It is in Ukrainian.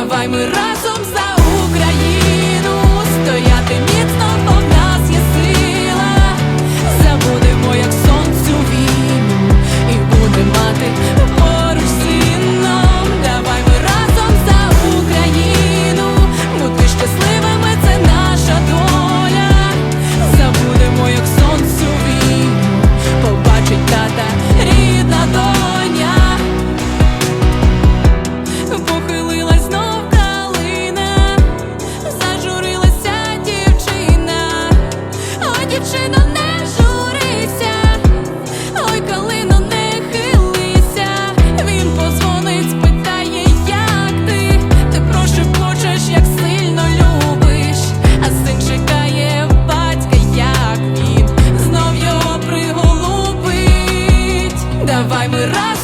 давай ми разом давай ми разом